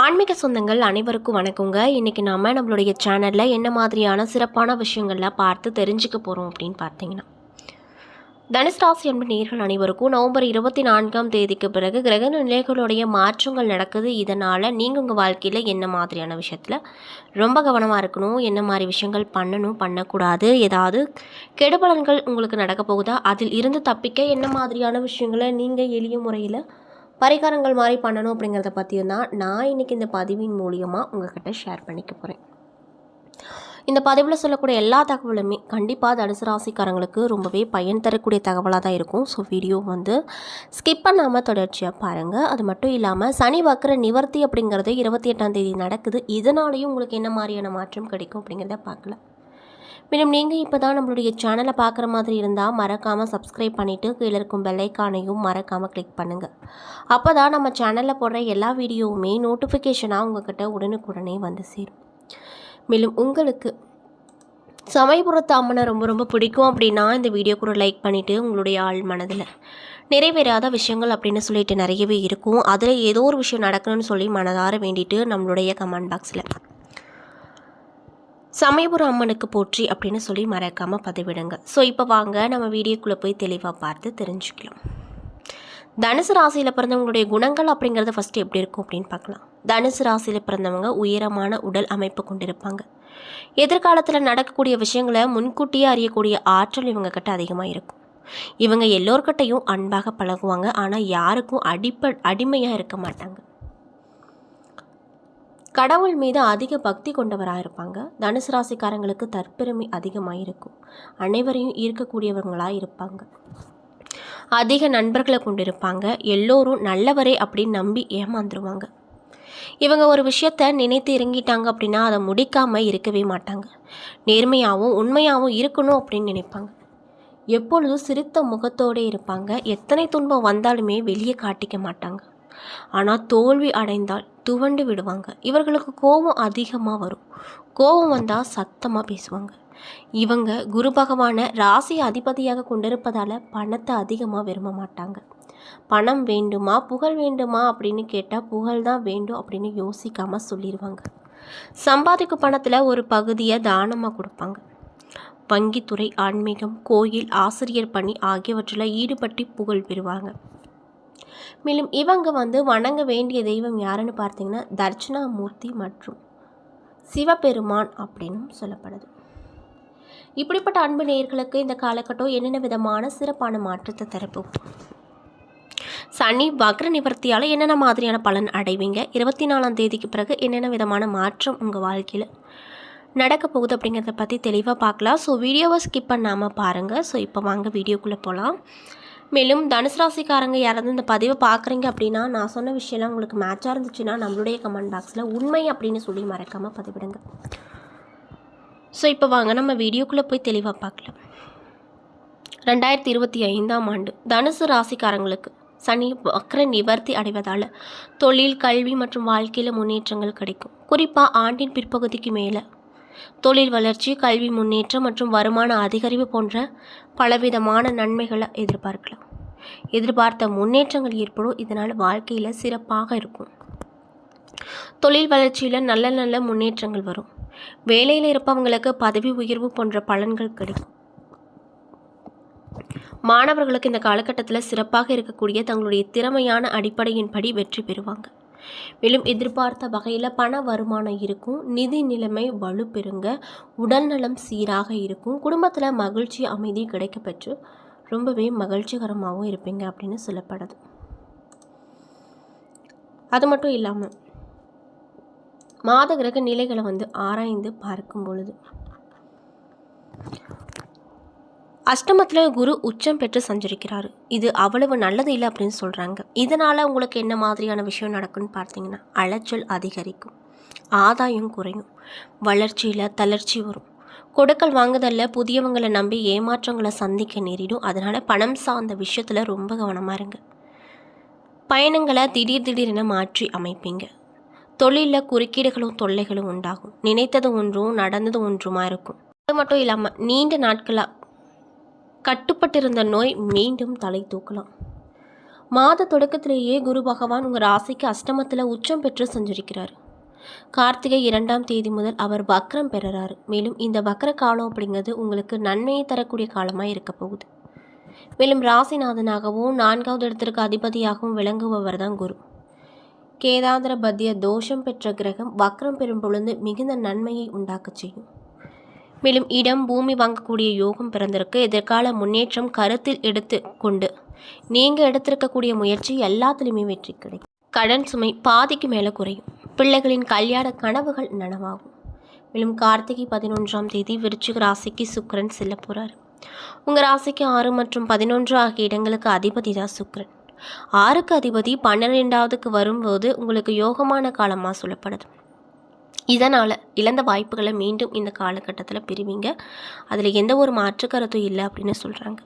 ஆன்மீக சொந்தங்கள் அனைவருக்கும் வணக்கங்க. இன்றைக்கி நம்ம நம்மளுடைய சேனலில் என்ன மாதிரியான சிறப்பான விஷயங்கள்லாம் பார்த்து தெரிஞ்சுக்க போகிறோம் அப்படின்னு பார்த்தீங்கன்னா தனுஷ்ராசி ராசி அன்பு நேர்கள் அனைவருக்கும் நவம்பர் இருபத்தி நான்காம் தேதிக்கு பிறகு கிரக நிலைகளுடைய மாற்றங்கள் நடக்குது. இதனால் நீங்கள் உங்கள் வாழ்க்கையில் என்ன மாதிரியான விஷயத்தில் ரொம்ப கவனமாக இருக்கணும் என்ன மாதிரி விஷயங்கள் பண்ணணும் பண்ணக்கூடாது ஏதாவது கெடுபலன்கள் உங்களுக்கு நடக்க போகுதா? அதில் இருந்து தப்பிக்க என்ன மாதிரியான விஷயங்களை நீங்கள் எளிய முறையில் பரிகாரங்கள் மாதிரி பண்ணணும் அப்படிங்கிறத பற்றியும் தான் நான் இன்றைக்கி இந்த பதிவின் மூலியமாக உங்ககிட்ட ஷேர் பண்ணிக்க போகிறேன் இந்த பதிவில் சொல்லக்கூடிய எல்லா தகவலுமே கண்டிப்பாக தனுசு ராசிக்காரங்களுக்கு ரொம்பவே பயன் தரக்கூடிய தகவலாக தான் இருக்கும். ஸோ வீடியோ வந்து ஸ்கிப் பண்ணாமல் தொடர்ச்சியாக பாருங்கள் அது மட்டும் இல்லாமல் சனி வக்கர நிவர்த்தி அப்படிங்கிறது இருபத்தி எட்டாம் தேதி நடக்குது. இதனாலேயும் உங்களுக்கு என்ன மாதிரியான மாற்றம் கிடைக்கும் அப்படிங்கிறத பார்க்கலாம். மேலும் நீங்கள் இப்போ தான் நம்மளுடைய சேனலை பார்க்குற மாதிரி இருந்தால் மறக்காமல் சப்ஸ்கிரைப் பண்ணிவிட்டு கீழே இருக்கும் பெல்லைக்கானையும் மறக்காமல் கிளிக் பண்ணுங்கள் அப்போ தான் நம்ம சேனலில் போடுற எல்லா வீடியோவுமே நோட்டிஃபிகேஷனாக உங்ககிட்ட உடனுக்குடனே வந்து சேரும். மேலும் உங்களுக்கு சமயபுரத்து அம்மனை ரொம்ப ரொம்ப பிடிக்கும் அப்படின்னா இந்த வீடியோ கூட லைக் பண்ணிவிட்டு உங்களுடைய ஆள் மனதில் நிறைவேறாத விஷயங்கள் அப்படின்னு சொல்லிட்டு நிறையவே இருக்கும். அதில் ஏதோ ஒரு விஷயம் நடக்கணும்னு சொல்லி மனதார வேண்டிட்டு நம்மளுடைய கமெண்ட் பாக்ஸில் சமயபுரம் அம்மனுக்கு போற்றி அப்படின்னு சொல்லி மறக்காமல் பதிவிடுங்க. ஸோ இப்போ வாங்க நம்ம வீடியோக்குள்ளே போய் தெளிவாக பார்த்து தெரிஞ்சுக்கலாம். தனுசு ராசியில் பிறந்தவங்களுடைய குணங்கள் அப்படிங்கிறது ஃபஸ்ட்டு எப்படி இருக்கும் அப்படின்னு பார்க்கலாம். தனுசு ராசியில் பிறந்தவங்க உயரமான உடல் அமைப்பு கொண்டிருப்பாங்க. எதிர்காலத்தில் நடக்கக்கூடிய விஷயங்களை முன்கூட்டியே அறியக்கூடிய ஆற்றல் இவங்க கிட்ட அதிகமாக இருக்கும். இவங்க எல்லோர்கிட்டையும் அன்பாக பழகுவாங்க. ஆனால் யாருக்கும் அடிப்ப அடிமையாக இருக்க மாட்டாங்க. கடவுள் மீது அதிக பக்தி கொண்டவராக இருப்பாங்க தனுசு ராசிக்காரங்களுக்கு தற்பெருமை அதிகமாக இருக்கும் அனைவரையும் ஈர்க்கக்கூடியவங்களாக இருப்பாங்க. அதிக நண்பர்களை கொண்டிருப்பாங்க. எல்லோரும் நல்லவரே அப்படின்னு நம்பி ஏமாந்துருவாங்க. இவங்க ஒரு விஷயத்த நினைத்து இறங்கிட்டாங்க அப்படின்னா அதை முடிக்காமல் இருக்கவே மாட்டாங்க. நேர்மையாகவும் உண்மையாகவும் இருக்கணும் அப்படின்னு நினைப்பாங்க. எப்பொழுதும் சிரித்த முகத்தோடு இருப்பாங்க. எத்தனை துன்பம் வந்தாலுமே வெளியே காட்டிக்க மாட்டாங்க. ஆனால் தோல்வி அடைந்தால் துவண்டு விடுவாங்க. இவர்களுக்கு கோபம் அதிகமாக வரும். கோபம் வந்தால் சத்தமாக பேசுவாங்க. இவங்க குரு பகவானை ராசி அதிபதியாக கொண்டிருப்பதால் பணத்தை அதிகமாக விரும்ப மாட்டாங்க. பணம் வேண்டுமா? புகழ் வேண்டுமா? அப்படின்னு கேட்டால் புகழ் தான் வேண்டும் அப்படின்னு யோசிக்காமல் சொல்லிடுவாங்க சம்பாதிக்கும் பணத்தில் ஒரு பகுதியை தானமாக கொடுப்பாங்க. வங்கித்துறை ஆன்மீகம் கோயில் ஆசிரியர் பணி ஆகியவற்றில் ஈடுபட்டு புகழ் பெறுவாங்க. மேலும் இவங்க வந்து வணங்க வேண்டிய தெய்வம் யாருன்னு பார்த்தீங்கன்னா தர்ச்சனாமூர்த்தி மற்றும் சிவபெருமான் அப்படின்னும் சொல்லப்படுது. இப்படிப்பட்ட அன்பு நேயர்களுக்கு இந்த காலகட்டம் என்னென்ன விதமான சிறப்பான மாற்றத்தை தரப்போம் சனி வக்ர நிவர்த்தியால் என்னென்ன மாதிரியான பலன் அடைவீங்க? இருபத்தி நாலாம் தேதிக்கு பிறகு என்னென்ன விதமான மாற்றம் உங்கள் வாழ்க்கையில் நடக்க போகுது அப்படிங்கிறத பற்றி தெளிவாக பார்க்கலாம். ஸோ வீடியோவை ஸ்கிப் பண்ணாமல் பாருங்கள் ஸோ இப்போ வாங்க வீடியோக்குள்ளே போகலாம் மேலும் தனுசு ராசிக்காரங்க யாராவது இந்த பதிவை பார்க்குறீங்க அப்படின்னா நான் சொன்ன விஷயம்லாம் உங்களுக்கு மேட்சாக இருந்துச்சுன்னா நம்மளுடைய கமெண்ட் பாக்ஸில் உண்மை அப்படின்னு சொல்லி மறக்காமல் பதிவிடுங்க. ஸோ இப்போ வாங்க நம்ம வீடியோக்குள்ளே போய் தெளிவாக பார்க்கலாம். ரெண்டாயிரத்தி இருபத்தி ஐந்தாம் ஆண்டு தனுசு ராசிக்காரங்களுக்கு சனி வக்ர நிவர்த்தி அடைவதால் தொழில் கல்வி மற்றும் வாழ்க்கையில் முன்னேற்றங்கள் கிடைக்கும். குறிப்பாக ஆண்டின் பிற்பகுதிக்கு மேலே தொழில் வளர்ச்சி கல்வி முன்னேற்றம் மற்றும் வருமான அதிகரிப்பு போன்ற பலவிதமான நன்மைகளை எதிர்பார்க்கலாம். எதிர்பார்த்த முன்னேற்றங்கள் ஏற்படும். இதனால் வாழ்க்கையில் சிறப்பாக இருக்கும். தொழில் வளர்ச்சியில் நல்ல நல்ல முன்னேற்றங்கள் வரும். வேலையில் இருப்பவங்களுக்கு பதவி உயர்வு போன்ற பலன்கள் கிடைக்கும். மாணவர்களுக்கு இந்த காலகட்டத்தில் சிறப்பாக இருக்கக்கூடிய தங்களுடைய திறமையான அடிப்படையின்படி வெற்றி பெறுவாங்க. மேலும் எதிர்பார்த்த வகையில் பண வருமானம் இருக்கும் நிதி நிலைமை வலுப்பெறுங்க உடல்நலம் சீராக இருக்கும் குடும்பத்தில் மகிழ்ச்சி அமைதி கிடைக்கப்பெற்று ரொம்பவே மகிழ்ச்சிகரமாகவும் இருப்பீங்க அப்படின்னு சொல்லப்படுது. அது மட்டும் இல்லாமல் மாத கிரக நிலைகளை வந்து ஆராய்ந்து பார்க்கும் பொழுது அஷ்டமத்தில் குரு உச்சம் பெற்று சஞ்சரிக்கிறார். இது அவ்வளவு நல்லது இல்லை அப்படின்னு சொல்கிறாங்க இதனால் உங்களுக்கு என்ன மாதிரியான விஷயம் நடக்கும்னு பார்த்தீங்கன்னா அலைச்சல் அதிகரிக்கும். ஆதாயம் குறையும். வளர்ச்சியில் தளர்ச்சி வரும். கொடுக்கல் வாங்குதலில் புதியவங்களை நம்பி ஏமாற்றங்களை சந்திக்க நேரிடும். அதனால் பணம் சார்ந்த விஷயத்தில் ரொம்ப கவனமாக இருங்க. பயணங்களை திடீர் திடீரென மாற்றி அமைப்பீங்க. தொழிலில் குறுக்கீடுகளும் தொல்லைகளும் உண்டாகும். நினைத்தது ஒன்றும் நடந்தது ஒன்றுமா இருக்கும். அது மட்டும் இல்லாமல் நீண்ட நாட்களாக கட்டுப்பட்டிருந்த நோய் மீண்டும் தலை தூக்கலாம். மாத தொடக்கத்திலேயே குரு பகவான் உங்கள் ராசிக்கு அஷ்டமத்தில் உச்சம் பெற்று சஞ்சரிக்கிறார். கார்த்திகை இரண்டாம் தேதி முதல் அவர் வக்ரம் பெறுறாரு. மேலும் இந்த வக்ர காலம் அப்படிங்கிறது உங்களுக்கு நன்மையை தரக்கூடிய காலமாக இருக்க போகுது. மேலும் ராசிநாதனாகவும் நான்காவது இடத்திற்கு அதிபதியாகவும் விளங்குபவர் தான் குரு. கேதாந்திர பத்திய தோஷம் பெற்ற கிரகம் வக்ரம் பெறும் பொழுது மிகுந்த நன்மையை உண்டாக்கச் செய்யும். மேலும் இடம் பூமி வாங்கக்கூடிய யோகம் பிறந்திருக்கு. எதிர்கால முன்னேற்றம் கருத்தில் எடுத்து கொண்டு நீங்கள் எடுத்திருக்கக்கூடிய முயற்சி எல்லாத்துலேயுமே வெற்றி கிடைக்கும். கடன் சுமை பாதிக்கு மேலே குறையும். பிள்ளைகளின் கல்யாண கனவுகள் நனவாகும். மேலும் கார்த்திகை பதினொன்றாம் தேதி விருச்சிக ராசிக்கு சுக்கரன் செல்ல போகிறார் உங்கள் ராசிக்கு ஆறு மற்றும் பதினொன்று ஆகிய இடங்களுக்கு அதிபதி தான் சுக்கரன். ஆறுக்கு அதிபதி பன்னிரெண்டாவதுக்கு வரும்போது உங்களுக்கு யோகமான காலமாக சொல்லப்படுது. இதனால் இழந்த வாய்ப்புகளை மீண்டும் இந்த காலகட்டத்தில் பெறுவீங்க அதில் எந்த ஒரு மாற்று கருத்தும் இல்லை அப்படின்னு சொல்கிறாங்க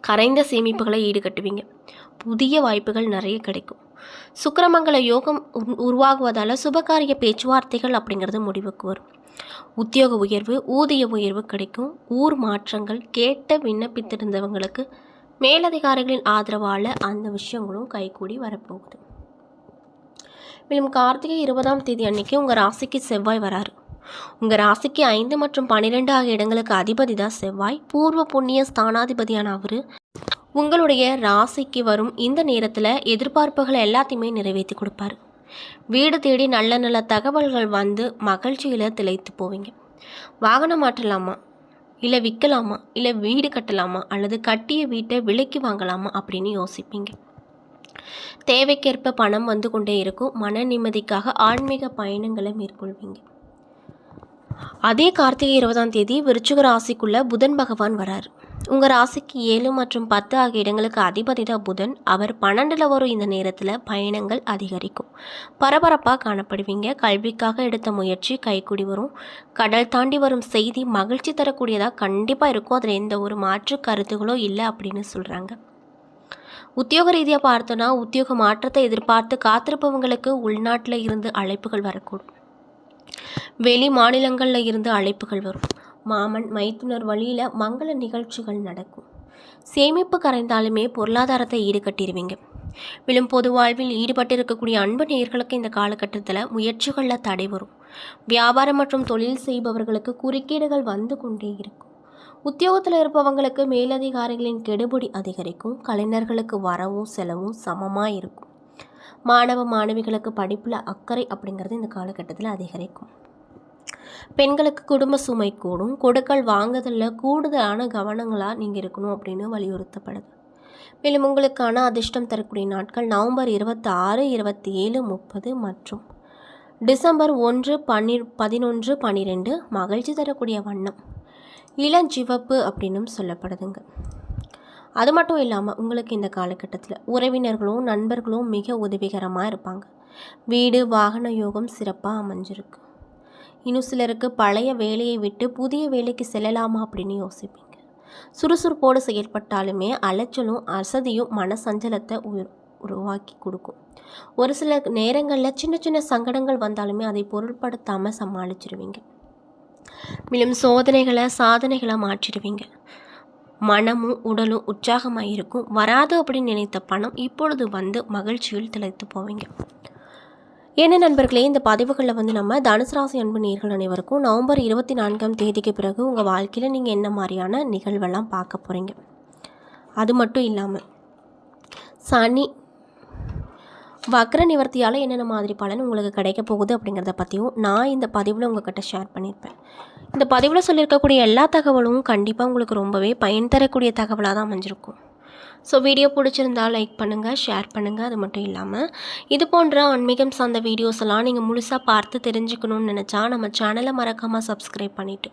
கரைந்த சேமிப்புகளை ஈடுகட்டுவீங்க. புதிய வாய்ப்புகள் நிறைய கிடைக்கும். சுக்கிரமங்கல யோகம் உருவாகுவதால் சுபகாரிய பேச்சுவார்த்தைகள் அப்படிங்கிறது முடிவுக்கு வரும். உத்தியோக உயர்வு ஊதிய உயர்வு கிடைக்கும். ஊர் மாற்றங்கள் கேட்ட விண்ணப்பித்திருந்தவங்களுக்கு மேலதிகாரிகளின் ஆதரவால் அந்த விஷயங்களும் கைகூடி வரப்போகுது. மேலும் கார்த்திகை இருபதாம் தேதி அன்னைக்கு உங்கள் ராசிக்கு செவ்வாய் வராரு. உங்கள் ராசிக்கு ஐந்து மற்றும் பன்னிரெண்டு ஆகிய இடங்களுக்கு அதிபதி தான் செவ்வாய். பூர்வ புண்ணிய ஸ்தானாதிபதியான அவர். உங்களுடைய ராசிக்கு வரும் இந்த நேரத்தில் எதிர்பார்ப்புகளை எல்லாத்தையுமே நிறைவேற்றி கொடுப்பாரு. வீடு தேடி நல்ல நல்ல தகவல்கள் வந்து மகிழ்ச்சியில் திளைத்து போவீங்க. வாகனம் மாற்றலாமா? இல்லை விற்கலாமா இல்லை வீடு கட்டலாமா? அல்லது கட்டிய வீட்டை விலைக்கு வாங்கலாமா? அப்படின்னு யோசிப்பீங்க. தேவைக்கேற்ப பணம் வந்து கொண்டே இருக்கும். மன நிம்மதிக்காக ஆன்மீக பயணங்களை மேற்கொள்வீங்க. அதே கார்த்திகை இருபதாம் தேதி விருச்சிக ராசிக்குள்ள புதன் பகவான் வரார். உங்கள் ராசிக்கு ஏழு மற்றும் பத்து ஆகிய இடங்களுக்கு அதிபதி தான் புதன். அவர் பன்னெண்டில் வரும் இந்த நேரத்தில் பயணங்கள் அதிகரிக்கும். பரபரப்பாக காணப்படுவீங்க. கல்விக்காக எடுத்த முயற்சி கைக்குடி வரும். கடல் தாண்டி வரும் செய்தி மகிழ்ச்சி தரக்கூடியதாக கண்டிப்பாக இருக்கும். அதில் எந்த ஒரு மாற்று கருத்துகளோ இல்லை அப்படின்னு சொல்கிறாங்க உத்தியோக ரீதியாக பார்த்தோன்னா உத்தியோக மாற்றத்தை எதிர்பார்த்து காத்திருப்பவங்களுக்கு உள்நாட்டில் இருந்து அழைப்புகள் வரக்கூடும். வெளி மாநிலங்களில் இருந்து அழைப்புகள் வரும். மாமன் மைத்துனர் வழியில் மங்கள நிகழ்ச்சிகள் நடக்கும். சேமிப்பு கரைந்தாலுமே பொருளாதாரத்தை ஈடுகட்டிடுவீங்க விழும் பொது வாழ்வில் ஈடுபட்டிருக்கக்கூடிய அன்பு நேர்களுக்கு இந்த காலகட்டத்தில் முயற்சிகளில் தடை வரும். வியாபாரம் மற்றும் தொழில் செய்பவர்களுக்கு குறுக்கீடுகள் வந்து கொண்டே இருக்கும். உத்தியோகத்தில் இருப்பவங்களுக்கு மேலதிகாரிகளின் கெடுபிடி அதிகரிக்கும் கலைஞர்களுக்கு வரவும் செலவும் சமமாக இருக்கும். மாணவ மாணவிகளுக்கு படிப்பில் அக்கறை அப்படிங்கிறது இந்த காலகட்டத்தில் அதிகரிக்கும். பெண்களுக்கு குடும்ப சுமை கூடும். கொடுக்கல் வாங்குதலில் கூடுதலான கவனங்களாக நீங்கள் இருக்கணும் அப்படின்னு வலியுறுத்தப்படுது. மேலும் உங்களுக்கான அதிர்ஷ்டம் தரக்கூடிய நாட்கள் நவம்பர் இருபத்தி ஆறு இருபத்தி ஏழு முப்பது மற்றும் டிசம்பர் ஒன்று பன்னி பதினொன்று பன்னிரெண்டு மகிழ்ச்சி தரக்கூடிய வண்ணம். இளஞ்சிவப்பு அப்படின்னும் சொல்லப்படுதுங்க. அது மட்டும் இல்லாமல் உங்களுக்கு இந்த காலகட்டத்தில் உறவினர்களும் நண்பர்களும் மிக உதவிகரமாக இருப்பாங்க. வீடு வாகன யோகம் சிறப்பாக அமைஞ்சிருக்கு. இன்னும் சிலருக்கு பழைய வேலையை விட்டு புதிய வேலைக்கு செல்லலாமா அப்படின்னு யோசிப்பீங்க. சுறுசுறுப்போடு செயல்பட்டாலுமே அலைச்சலும் அசதியும் மன சஞ்சலத்தை உரு- உருவாக்கி கொடுக்கும். ஒரு சில நேரங்களில் சின்ன சின்ன சங்கடங்கள் வந்தாலுமே அதை பொருட்படுத்தாமல் சமாளிச்சிருவீங்க. மேலும் சோதனைகளை சாதனைகளை மாற்றிடுவீங்க. மனமும் உடலும் உற்சாகமாக இருக்கும் வராது அப்படின்னு நினைத்த பணம் இப்பொழுது வந்து மகிழ்ச்சியில் திளைத்து போவீங்க. என்ன நண்பர்களே இந்த பதிவுகளில் வந்து நம்ம தனுசு ராசி அன்பு நேர்கள் அனைவருக்கும் நவம்பர் இருபத்தி நான்காம் தேதிக்கு பிறகு உங்கள் வாழ்க்கையில் நீங்கள் என்ன மாதிரியான நிகழ்வெல்லாம் பார்க்க போகிறீங்க அது மட்டும் இல்லாமல் சனி வக்ர நிவர்த்தியால் என்னென்ன மாதிரி பலன் உங்களுக்கு கிடைக்க போகுது அப்படிங்கிறத பற்றியும் நான் இந்த பதிவில் உங்கள்கிட்ட ஷேர் பண்ணியிருப்பேன் இந்த பதிவில் சொல்லியிருக்கக்கூடிய எல்லா தகவலும் கண்டிப்பாக உங்களுக்கு ரொம்பவே பயன் தரக்கூடிய தகவலாக தான் அமைஞ்சிருக்கும். ஸோ வீடியோ பிடிச்சிருந்தா லைக் பண்ணுங்கள் ஷேர் பண்ணுங்கள் அது மட்டும் இல்லாமல் இது போன்ற ஆன்மீகம் சார்ந்த வீடியோஸ் எல்லாம் நீங்கள் முழுசாக பார்த்து தெரிஞ்சுக்கணும்னு நினச்சா நம்ம சேனலை மறக்காமல் சப்ஸ்கிரைப் பண்ணிவிட்டு